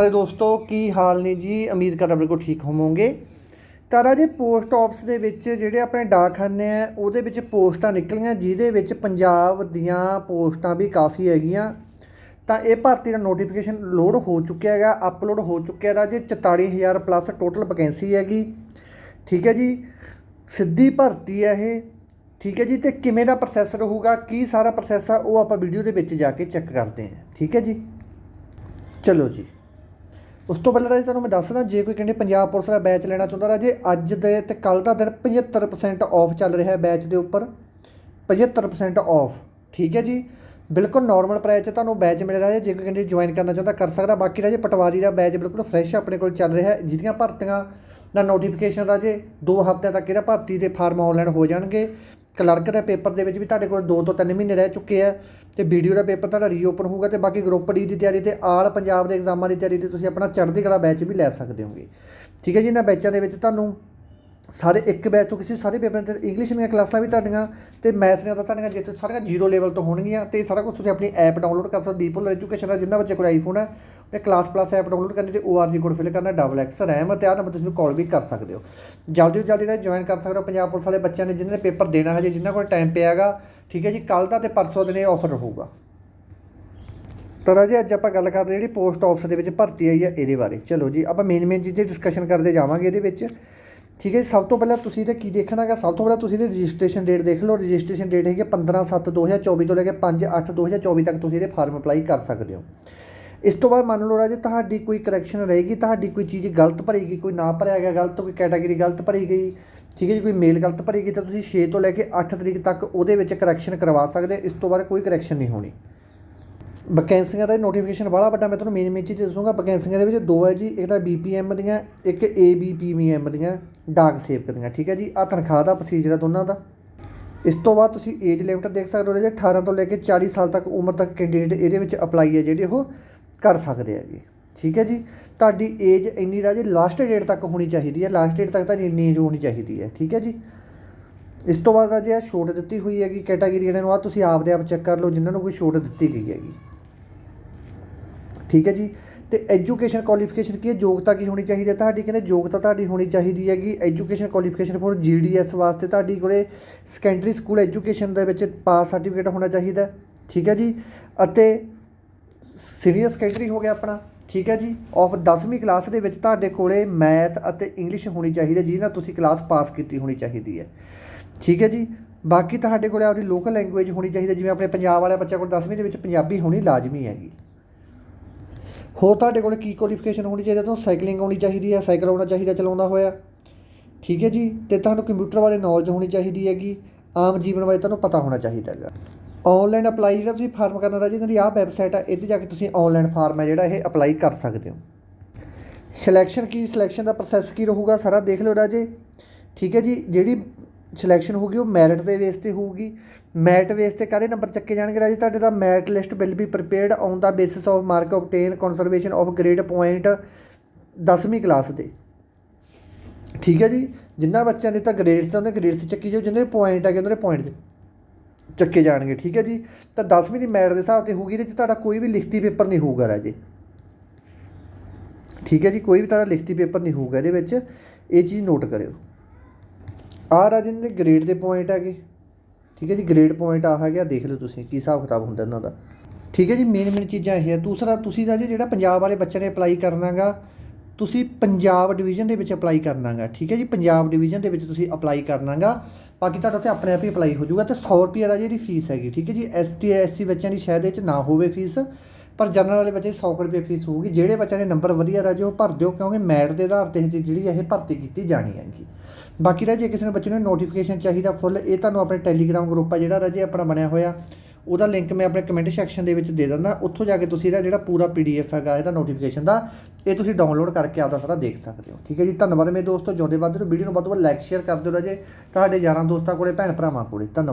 ਹਾਏ ਦੋਸਤੋ, ਕੀ ਹਾਲ ਨੇ ਜੀ? ਉਮੀਦ ਕਰਦਾ ਬਿਲਕੁਲ ਠੀਕ ਹੋਵੋਗੇ। ਤਾਂ ਰਾਜੇ ਪੋਸਟ ਆਫਿਸ ਦੇ ਵਿੱਚ ਜਿਹੜੇ ਆਪਣੇ ਡਾਕਖਾਨੇ ਆ, ਉਹਦੇ ਵਿੱਚ ਪੋਸਟਾਂ ਨਿਕਲੀਆਂ, ਜਿਹਦੇ ਵਿੱਚ ਪੰਜਾਬ ਦੀਆਂ ਪੋਸਟਾਂ ਵੀ ਕਾਫੀ ਹੈਗੀਆਂ। ਤਾਂ ਇਹ ਭਰਤੀ ਦਾ ਨੋਟੀਫਿਕੇਸ਼ਨ ਲੋਡ ਹੋ ਚੁੱਕਿਆ ਹੈਗਾ ਅਪਲੋਡ ਹੋ ਚੁੱਕਿਆ ਰਾਜੇ 44000 ਪਲੱਸ ਟੋਟਲ ਵੈਕੈਂਸੀ ਹੈਗੀ। ਠੀਕ ਹੈ ਜੀ? ਸਿੱਧੀ ਭਰਤੀ ਹੈ ਇਹ। ਠੀਕ ਹੈ ਜੀ? ਤੇ ਕਿਵੇਂ ਦਾ ਪ੍ਰੋਸੈਸ ਰਹੂਗਾ, ਕੀ ਸਾਰਾ ਪ੍ਰੋਸੈਸ ਆ, ਉਹ ਆਪਾਂ ਵੀਡੀਓ ਦੇ ਵਿੱਚ ਜਾ ਕੇ ਚੈੱਕ ਕਰਦੇ ਹਾਂ। ਠੀਕ ਹੈ ਜੀ? ਚਲੋ ਜੀ। ਉਸ ਤੋਂ ਪਹਿਲਾਂ ਰਾਜੇ ਤੁਹਾਨੂੰ ਮੈਂ ਦੱਸਦਾ, ਜੇ ਕੋਈ ਕਹਿੰਦੇ ਪੰਜਾਬ ਪੁਲਿਸ ਦਾ ਬੈਚ ਲੈਣਾ ਚਾਹੁੰਦਾ, ਰਾਜੇ ਅੱਜ ਦੇ ਤੇ ਕੱਲ ਦਾ ਦਿਨ 75% ਆਫ ਚੱਲ ਰਿਹਾ ਹੈ ਬੈਚ ਦੇ ਉੱਪਰ। 75% ਆਫ ਠੀਕ ਹੈ ਜੀ? ਬਿਲਕੁਲ ਨਾਰਮਲ ਪ੍ਰਾਈਸ 'ਚ ਤੁਹਾਨੂੰ ਬੈਚ ਮਿਲ ਰਿਹਾ ਹੈ, ਜੇ ਕੋਈ ਕਹਿੰਦੇ ਜੁਆਇਨ ਕਰਨਾ ਚਾਹੁੰਦਾ ਕਰ ਸਕਦਾ। ਬਾਕੀ ਰਾਜੇ ਪਟਵਾਰੀ ਦਾ ਬੈਚ ਬਿਲਕੁਲ ਫਰੈਸ਼ ਆਪਣੇ ਕੋਲ ਚੱਲ ਰਿਹਾ ਹੈ, ਜਿਹਦੀਆਂ ਭਰਤੀਆਂ ਦਾ ਨੋਟੀਫਿਕੇਸ਼ਨ ਰਾਜੇ 2 ਹਫ਼ਤਿਆਂ ਤੱਕ ਇਹਦਾ ਭਰਤੀ ਦੇ ਫਾਰਮ ਆਨਲਾਈਨ ਹੋ ਜਾਣਗੇ। ਕਲਰਕ ਦੇ ਪੇਪਰ ਦੇ ਵਿੱਚ ਵੀ ਤੁਹਾਡੇ ਕੋਲ 2 ਤੋਂ 3 ਮਹੀਨੇ ਰਹਿ ਚੁੱਕੇ ਆ ਤੇ ਵੀਡੀਓ ਦਾ ਪੇਪਰ ਤੁਹਾਡਾ ਰੀਓਪਨ ਹੋਊਗਾ ਤੇ ਬਾਕੀ ਗਰੁੱਪ ਡੀ ਦੀ ਤਿਆਰੀ ਤੇ ਆਲ ਪੰਜਾਬ ਦੇ ਐਗਜ਼ਾਮਾਂ ਦੀ ਤਿਆਰੀ ਤੇ ਤੁਸੀਂ ਆਪਣਾ ਚੜ੍ਹਦੀ ਕਲਾ ਬੈਚ ਵੀ ਲੈ ਸਕਦੇ ਹੋਗੇ। ਠੀਕ ਹੈ ਜੀ, ਇਹਨਾਂ ਬੈਚਾਂ ਦੇ ਵਿੱਚ ਤੁਹਾਨੂੰ ਸਾਰੇ ਇੱਕ ਬੈਚ ਤੋਂ ਕਿਸੇ ਸਾਰੇ ਪੇਪਰਾਂ ਤੇ ਇੰਗਲਿਸ਼ ਦੀਆਂ ਕਲਾਸਾਂ ਵੀ ਤੁਹਾਡੀਆਂ ਤੇ ਮੈਥ ਦੀਆਂ ਤਾਂ ਤੁਹਾਡੀਆਂ ਜੇ ਤੋਂ ਸਾਰੀਆਂ ਜ਼ੀਰੋ ਲੈਵਲ ਤੋਂ ਹੋਣਗੀਆਂ ਤੇ ਸਾਰਾ ਕੁਝ ਤੁਸੀਂ ਆਪਣੀ ਐਪ ਡਾਊਨਲੋਡ ਕਰ ਸਕਦੇ ਦੀਪੁਲ ਐਜੂਕੇਸ਼ਨ ਦਾ ਜਿੰਨਾ ਬੱਚੇ ਕੋਲ ਆਈਫੋਨ ਹੈ ਇਹ ਕਲਾਸ ਪਲੱਸ ਐਪ ਡਾਊਨਲੋਡ ਕਰਨੀ ਤੇ ORG ਕੋਡ ਫਿਲ ਕਰਨਾ ਡਬਲ ਐਕਸ ਰੈਮ ਤੇ ਆਹ ਨੰਬਰ ਤੁਸੀਂ ਕਾਲ ਵੀ ਕਰ ਸਕਦੇ ਹੋ। ਜਲਦੀ ਤੋਂ ਜਲਦੀ ਨਾਲ ਜੁਆਇਨ ਕਰ ਸਕਦੇ ਹੋ ਪੰਜਾਬ ਪੁਲਿਸ ਵਾਲੇ ਬੱਚਿਆਂ ਨੇ ਜਿਨ੍ਹਾਂ ਨੇ ਪੇਪਰ ਦੇਣਾ ਹਜੇ ਜਿਨ੍ਹਾਂ ਕੋਲ ਟਾਈਮ ਪਿਆ ਹੈਗਾ। ਠੀਕ ਹੈ ਜੀ ਕੱਲ ਦਾ ਤੇ ਪਰਸੋਂ ਦਿਨ ਇਹ ਆਫਰ ਰਹੂਗਾ। ਤਾਂ ਰਾਜੇ ਅੱਜ ਆਪਾਂ ਗੱਲ ਕਰਦੇ ਜਿਹੜੀ ਪੋਸਟ ਆਫਿਸ ਦੇ ਵਿੱਚ ਭਰਤੀ ਆਈ ਹੈ ਇਹਦੇ ਬਾਰੇ। ਚਲੋ ਜੀ ਆਪਾਂ ਮੇਨ ਮੇਨ ਚੀਜ਼ਾਂ ਡਿਸਕਸ਼ਨ ਕਰਦੇ ਜਾਵਾਂਗੇ ਇਹਦੇ ਵਿੱਚ। ਠੀਕ ਹੈ ਜੀ, ਸਭ ਤੋਂ ਪਹਿਲਾਂ ਤੁਸੀਂ ਤੇ ਕੀ ਦੇਖਣਾਗਾ ਸਭ ਤੋਂ ਪਹਿਲਾਂ ਤੁਸੀਂ ਇਹਦੀ ਰਜਿਸਟ੍ਰੇਸ਼ਨ ਡੇਟ ਦੇਖ ਲਓ। ਰਜਿਸਟ੍ਰੇਸ਼ਨ ਡੇਟ ਹੈਗੀ 15/7/2024 ਤੋਂ ਲੈ ਕੇ 5/8/2024 ਤੱਕ ਤੁਸੀਂ ਇਹਦੇ ਫਾਰਮ ਅਪਲਾਈ ਕਰ ਸਕਦੇ ਹੋ। ਇਸ ਤੋਂ ਬਾਅਦ ਮੰਨ ਲਓ ਰਾਜੇ ਤੁਹਾਡੀ ਕੋਈ ਕਰੈਕਸ਼ਨ ਰਹੇਗੀ, ਤੁਹਾਡੀ ਕੋਈ ਚੀਜ਼ ਗਲਤ ਭਰੀ ਗਈ ਕੋਈ ਨਾ ਭਰਿਆ ਗਿਆ ਗਲਤ, ਕੋਈ ਕੈਟਾਗਰੀ ਗਲਤ ਭਰੀ ਗਈ ਠੀਕ ਹੈ ਜੀ, ਕੋਈ ਮੇਲ ਗਲਤ ਭਰੀ ਗਈ ਤਾਂ ਤੁਸੀਂ 6 ਤੋਂ ਲੈ ਕੇ 8 ਤਰੀਕ ਤੱਕ ਉਹਦੇ ਵਿੱਚ ਕਰੈਕਸ਼ਨ ਕਰਵਾ ਸਕਦੇ, ਇਸ ਤੋਂ ਬਾਅਦ ਕੋਈ ਕਰੈਕਸ਼ਨ ਨਹੀਂ ਹੋਣੀ। ਵੈਕੈਂਸੀਆਂ ਦਾ ਨੋਟੀਫਿਕੇਸ਼ਨ ਬੜਾ ਵੱਡਾ, ਮੈਂ ਤੁਹਾਨੂੰ ਮੇਨ ਮੇਨ ਚੀਜ਼ ਦੱਸੂਗਾ ਵੈਕੈਂਸੀਆਂ ਦੇ ਵਿੱਚ ਦੋ ਹੈ ਜੀ, ਇੱਕ ਤਾਂ ਬੀਪੀਐਮ ਦੀਆਂ, ਇੱਕ ਏਬੀਪੀਐਮ ਦੀਆਂ, ਡਾਕ ਸੇਵਕ ਦੀਆਂ, ਠੀਕ ਹੈ ਜੀ ਆ ਤਨਖਾਹ ਦਾ ਪ੍ਰੋਸੀਜਰ ਹੈ ਦੋਨਾਂ ਦਾ। ਇਸ ਤੋਂ ਬਾਅਦ ਤੁਸੀਂ ਏਜ ਲਿਮਟ ਦੇਖ ਸਕਦੇ ਹੋ ਜੀ 18 ਤੋਂ ਲੈ ਕੇ 40 ਸਾਲ ਤੱਕ ਉਮਰ ਤੱਕ ਕੈਂਡੀਡੇਟ ਇਹਦੇ ਵਿੱਚ ਅਪਲਾਈ ਹੈ ਜਿਹੜੇ ਉਹ। ਕਰ ਸਕਦੇ ਹੈਗੇ। ਠੀਕ ਹੈ ਜੀ? ਤੁਹਾਡੀ ਏਜ ਇੰਨੀ ਦਾ ਰਾਜੇ ਲਾਸਟ ਡੇਟ ਤੱਕ ਹੋਣੀ ਚਾਹੀਦੀ ਹੈ। ਲਾਸਟ ਡੇਟ ਤੱਕ ਤੁਹਾਡੀ ਇੰਨੀ ਏਜ ਹੋਣੀ ਚਾਹੀਦੀ ਹੈ। ਠੀਕ ਹੈ ਜੀ? ਇਸ ਤੋਂ ਬਾਅਦ ਰਾਜੇ ਆ ਛੋਟ ਦਿੱਤੀ ਹੋਈ ਹੈਗੀ ਕੈਟਾਗਰੀ ਇਹਨਾਂ ਨੂੰ। ਆ ਤੁਸੀਂ ਆਪਦੇ ਆਪ ਚੈੱਕ ਕਰ ਲਓ, ਜਿਨ੍ਹਾਂ ਨੂੰ ਕੋਈ ਛੋਟ ਦਿੱਤੀ ਗਈ ਹੈਗੀ। ਠੀਕ ਹੈ ਜੀ? ਤੇ ਐਜੂਕੇਸ਼ਨ ਕੁਆਲੀਫਿਕੇਸ਼ਨ ਕੀ ਹੈ? ਯੋਗਤਾ ਕੀ ਹੋਣੀ ਚਾਹੀਦੀ ਹੈ? ਤੁਹਾਡੀ ਕਹਿੰਦੇ ਯੋਗਤਾ ਤੁਹਾਡੀ ਹੋਣੀ ਚਾਹੀਦੀ ਹੈਗੀ। ਐਜੂਕੇਸ਼ਨ ਕੁਆਲੀਫਿਕੇਸ਼ਨ ਫੋਰ ਜੀਡੀਐਸ ਵਾਸਤੇ ਤੁਹਾਡੀ ਕੋਲੇ ਸੈਕੰਡਰੀ ਸਕੂਲ ਐਜੂਕੇਸ਼ਨ ਦੇ ਵਿੱਚ ਪਾਸ ਸਰਟੀਫਿਕੇਟ ਹੋਣਾ ਚਾਹੀਦਾ। ਠੀਕ ਹੈ ਜੀ? ਅਤੇ ਸੀਨੀਅਰ ਸੈਕੰਡਰੀ ਹੋ ਗਿਆ ਆਪਣਾ, ਠੀਕ ਹੈ ਜੀ? ਆਫ 10ਵੀਂ ਕਲਾਸ ਦੇ ਵਿੱਚ ਤੁਹਾਡੇ ਕੋਲੇ ਮੈਥ ਅਤੇ ਇੰਗਲਿਸ਼ ਹੋਣੀ ਚਾਹੀਦੀ ਹੈ, ਜਿਹਦੇ ਨਾਲ ਤੁਸੀਂ ਕਲਾਸ ਪਾਸ ਕੀਤੀ ਹੋਣੀ ਚਾਹੀਦੀ ਹੈ। ਠੀਕ ਹੈ ਜੀ? ਬਾਕੀ ਤੁਹਾਡੇ ਕੋਲੇ ਆਪਣੀ ਲੋਕਲ ਲੈਂਗੁਏਜ ਹੋਣੀ ਚਾਹੀਦੀ ਜਿਵੇਂ ਆਪਣੇ ਪੰਜਾਬ ਵਾਲੇ ਬੱਚਿਆਂ ਕੋਲ 10ਵੀਂ ਦੇ ਵਿੱਚ ਪੰਜਾਬੀ ਹੋਣੀ ਲਾਜ਼ਮੀ ਹੈਗੀ। ਹੋਰ ਤੁਹਾਡੇ ਕੋਲ ਕੀ ਕੁਆਲੀਫਿਕੇਸ਼ਨ ਹੋਣੀ ਚਾਹੀਦੀ ਹੈ? ਤੁਹਾਨੂੰ ਸਾਈਕਲਿੰਗ ਆਉਣੀ ਚਾਹੀਦੀ ਹੈ, ਸਾਈਕਲ ਆਉਣਾ ਚਾਹੀਦਾ, ਚਲਾਉਂਦਾ ਹੋਇਆ। ਠੀਕ ਹੈ ਜੀ? ਤੇ ਤੁਹਾਨੂੰ ਕੰਪਿਊਟਰ ਬਾਰੇ ਨੌਲੇਜ ਹੋਣੀ ਚਾਹੀਦੀ ਹੈਗੀ। ਆਮ ਜੀਵਨ ਬਾਰੇ ਤੁਹਾਨੂੰ ਪਤਾ ਹੋਣਾ ਚਾਹੀਦਾ ਹੈਗਾ। ਆਨਲਾਈਨ ਅਪਲਾਈ ਜਿਹੜਾ ਤੁਸੀਂ ਫਾਰਮ ਕਰਨਾ ਰਾਜੇ, ਇਹਨਾਂ ਦੀ ਆਹ ਵੈਬਸਾਈਟ ਆ ਇਹਤੇ ਜਾ ਕੇ ਤੁਸੀਂ ਆਨਲਾਈਨ ਫਾਰਮ ਹੈ ਜਿਹੜਾ ਇਹ ਅਪਲਾਈ ਕਰ ਸਕਦੇ ਹੋ। ਸਿਲੈਕਸ਼ਨ ਕੀ ਸਿਲੈਕਸ਼ਨ ਦਾ ਪ੍ਰੋਸੈਸ ਕੀ ਰਹੂਗਾ, ਸਾਰਾ ਦੇਖ ਲਿਓ ਰਾਜੇ। ਠੀਕ ਹੈ ਜੀ, ਜਿਹੜੀ ਸਿਲੈਕਸ਼ਨ ਹੋਊਗੀ ਉਹ ਮੈਰਿਟ ਦੇ ਬੇਸ ਤੇ ਹੋਊਗੀ। ਮੈਰਿਟ ਬੇਸ ਤੇ ਕਾਹਦੇ ਨੰਬਰ ਚੱਕੇ ਜਾਣਗੇ ਰਾਜੇ? ਤੁਹਾਡੇ ਦਾ merit list will be prepared on the basis of mark obtain conservation of grade point 10ਵੀਂ ਕਲਾਸ ਦੇ। ਠੀਕ ਹੈ ਜੀ, ਜਿੰਨਾ ਬੱਚਿਆਂ ਦੇ ਤਾਂ ਗ੍ਰੇਡਸ ਉਹਨੇ ਗ੍ਰੇਡਸ ਚੱਕੀ ਜਾਓ, ਜਿੰਨੇ ਪੁਆਇੰਟ ਹੈਗੇ, ਉਹਨਾਂ ਦੇ। ਪੁਆਇੰਟ ਚੱਕੇ ਜਾਣਗੇ, ਠੀਕ ਹੈ ਜੀ? ਤਾਂ 10ਵੀਂ ਦੀ ਮੈਟ ਦੇ ਹਿਸਾਬ ਤੇ ਹੋਊਗੀ ਇਹਦੇ 'ਚ ਤੁਹਾਡਾ ਕੋਈ ਵੀ ਲਿਖਤੀ ਪੇਪਰ ਨਹੀਂ ਹੋਊਗਾ ਰਾਜੇ। ਠੀਕ ਹੈ ਜੀ? ਕੋਈ ਵੀ ਤੁਹਾਡਾ ਲਿਖਤੀ ਪੇਪਰ ਨਹੀਂ ਹੋਊਗਾ ਇਹਦੇ ਵਿੱਚ। ਇਹ ਚੀਜ਼ ਨੋਟ ਕਰਿਓ। ਆਹ ਰਾਜੇ ਦੇ ਗ੍ਰੇਡ ਦੇ ਪੁਆਇੰਟ ਹੈਗੇ। ਠੀਕ ਹੈ ਜੀ? ਗ੍ਰੇਡ ਪੁਆਇੰਟ ਆ ਹੈਗਾ ਦੇਖ ਲਓ ਤੁਸੀਂ ਕੀ ਹਿਸਾਬ ਕਿਤਾਬ ਹੁੰਦਾ ਇਹਨਾਂ ਦਾ। ਠੀਕ ਹੈ ਜੀ? ਮੇਨ ਮੇਨ ਚੀਜ਼ਾਂ ਇਹ ਹੈ ਦੂਸਰਾ, ਤੁਸੀਂ ਰਾਜੇ ਜਿਹੜਾ ਪੰਜਾਬ ਵਾਲੇ ਬੱਚੇ ਨੇ ਅਪਲਾਈ ਕਰਨਾਗਾ ਤੁਸੀਂ ਪੰਜਾਬ ਡਿਵੀਜ਼ਨ ਦੇ ਵਿੱਚ ਅਪਲਾਈ ਕਰਨਾਗਾ ਠੀਕ ਹੈ ਜੀ? ਪੰਜਾਬ ਡਿਵੀਜ਼ਨ ਦੇ ਵਿੱਚ ਤੁਸੀਂ ਅਪਲਾਈ ਕਰਨਾਗਾ ਬਾਕੀ ਤੁਹਾਡਾ ਉੱਥੇ ਆਪਣੇ ਆਪ ਹੀ ਅਪਲਾਈ ਹੋ ਜਾਊਗਾ ਤੇ 100 ਰੁਪਏ ਦਾ ਜਿਹੜੀ ਫੀਸ ਹੈਗੀ, ਠੀਕ ਹੈ ਜੀ? ਐਸ ਟੀ ਐਸ ਸੀ ਬੱਚਿਆਂ ਦੀ ਸ਼ਾਇਦ ਇਹ 'ਚ ਨਾ ਹੋਵੇ ਫੀਸ ਪਰ ਜਨਰਲ ਵਾਲੇ ਬੱਚੇ 100 ਰੁਪਏ ਫੀਸ ਹੋਊਗੀ। ਜਿਹੜੇ ਬੱਚਿਆਂ ਦੇ ਨੰਬਰ ਵਧੀਆ ਰਾਜੇ ਉਹ ਭਰ ਦਿਓ, ਕਿਉਂਕਿ ਮੈਟ ਦੇ ਆਧਾਰ ਤੇ ਇਹ ਜਿਹੜੀ ਇਹ ਭਰਤੀ ਕੀਤੀ ਜਾਣੀ ਹੈਗੀ। ਬਾਕੀ ਰਾਜੇ ਕਿਸੇ ਨੇ ਬੱਚੇ ਨੂੰ ਨੋਟੀਫਿਕੇਸ਼ਨ ਚਾਹੀਦਾ ਫੁੱਲ ਇਹ ਤੁਹਾਨੂੰ ਆਪਣੇ ਟੈਲੀਗ੍ਰਾਮ ਗਰੁੱਪ ਆ ਜਿਹੜਾ ਰਾਜੇ ਆਪਣਾ ਬਣਿਆ ਹੋਇਆ। ਉਹਦਾ ਲਿੰਕ ਮੈਂ ਆਪਣੇ ਕਮੈਂਟ ਸੈਕਸ਼ਨ ਦੇ ਵਿੱਚ ਦੇ ਦਿੰਦਾ। ਉੱਥੋਂ ਜਾ ਕੇ ਤੁਸੀਂ ਇਹਦਾ ਜਿਹੜਾ ਪੂਰਾ ਪੀਡੀਐਫ ਹੈਗਾ, ਇਹਦਾ ਨੋਟੀਫਿਕੇਸ਼ਨ ਦਾ, ਇਹ ਤੁਸੀਂ ਡਾਊਨਲੋਡ ਕਰਕੇ ਆਪਦਾ ਸਾਰਾ ਦੇਖ ਸਕਦੇ ਹੋ। ਠੀਕ ਹੈ ਜੀ? ਧੰਨਵਾਦ ਮੇਰੇ ਦੋਸਤੋ। ਜਿਉਂਦੇ ਵੱਧ ਨੂੰ ਵੀਡੀਓ ਨੂੰ ਵੱਧ ਤੋਂ ਵੱਧ ਲਾਈਕ ਸ਼ੇਅਰ ਕਰ ਦਿਓ ਰਾਜੇ। ਤੁਹਾਡੇ ਯਾਰਾਂ ਦੋਸਤਾਂ ਕੋਲੇ, ਭੈਣ ਭਰਾਵਾਂ ਕੋਲੇ। ਧੰਨਵਾਦ।